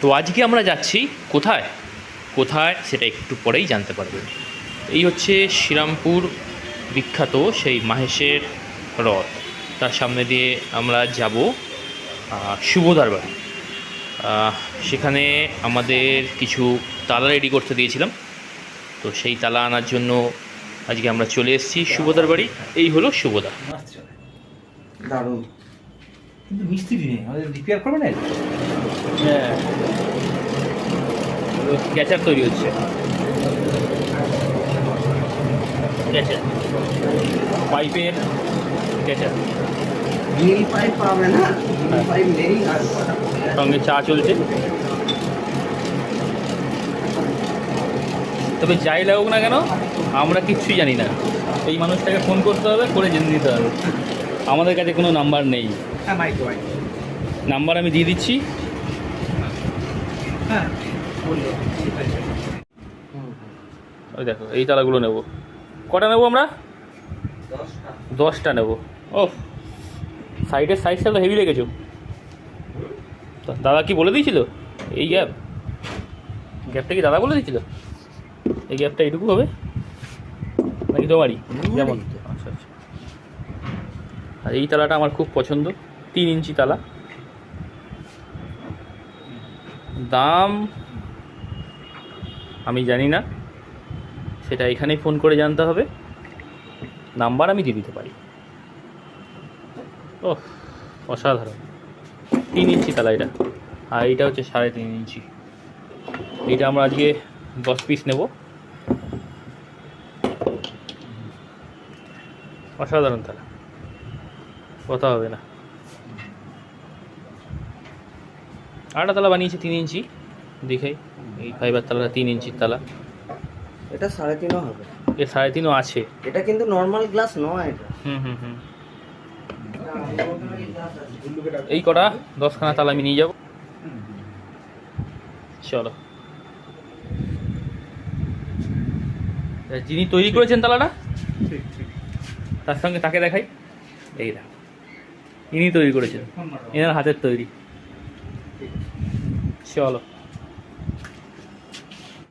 তো আজকে আমরা যাচ্ছি কোথায়? কোথায় সেটা একটু পরেই জানতে পারবেন এই হচ্ছে শ্রীরামপুর বিখ্যাত সেই মাহেশের রথ। তার সামনে দিয়ে আমরা যাব শুভদার বাড়ি। সেখানে আমাদের কিছু তালা রেডি করতে দিয়েছিলাম। তো সেই তালা আনার জন্য আজকে আমরা চলে এসেছি শুভদার বাড়ি। এই হলো শুভদা দারুণ। কিন্তু মিস্ত্রি নেই আমাদের রিপেয়ার করবে না? হ্যাঁ। ক্যাচার তৈরি হচ্ছে। ক্যাচার। পাইপের ক্যাচার। নীল পাইপ পাবে না? নীল পাইপ নেই আর সঙ্গে চা চলছে। তবে যাই লাগুক না কেন আমরা কিচ্ছুই জানি না। এই মানুষটাকে ফোন করতে হবে করে জেনে নিতে হবে। আমাদের কাছে কোনো নাম্বার নেই। হ্যাঁ। নাম্বার আমি দিয়ে দিচ্ছি। হ্যাঁ ওই দেখো এই তালাগুলো নেব। কটা নেব আমরা? দশটা। নেব। ও সাইডের সাইজটা তো হেভি লেগেছো তো দাদা কি বলে দিয়েছিল? এই গ্যাপ গ্যাপটা কি দাদা বলে দিয়েছিল? এই গ্যাপটা এইটুকু হবে? নাকি তোমারই? যেমন। আচ্ছা আচ্ছা। আর এই তালাটা আমার খুব পছন্দ। তিন ইঞ্চি তালা। দাম আমি জানি না। সেটা এখানেই ফোন করে জানতে হবে। নাম্বার আমি দিয়ে দিতে পারি। ও অসাধারণ। তিন ইঞ্চি তালা এটা। আর এইটা হচ্ছে সাড়ে তিন ইঞ্চি। এইটা আমরা আজকে দশ পিস নেব। অসাধারণ তালা। কথা হবে না। আরেকটা তালা বানিয়েছি তিন ইঞ্চি। দেখে এই ফাইবার তালাটা তিন ইঞ্চির তালা। এটা সাড়ে তিনও হবে। এর সাড়ে তিনও আছে। এটা কিন্তু নর্মাল গ্লাস নয় এটা। হুম হুম হুম। এই কটা দশখানা তালা আমি নিয়ে যাব। চলো। যিনি তৈরি করেছেন তালাটা ঠিক ঠিক। তার সঙ্গে তাকে দেখাই। এই দেখ। ইনি তৈরি করেছেন। এনার হাতের তৈরি। চলো।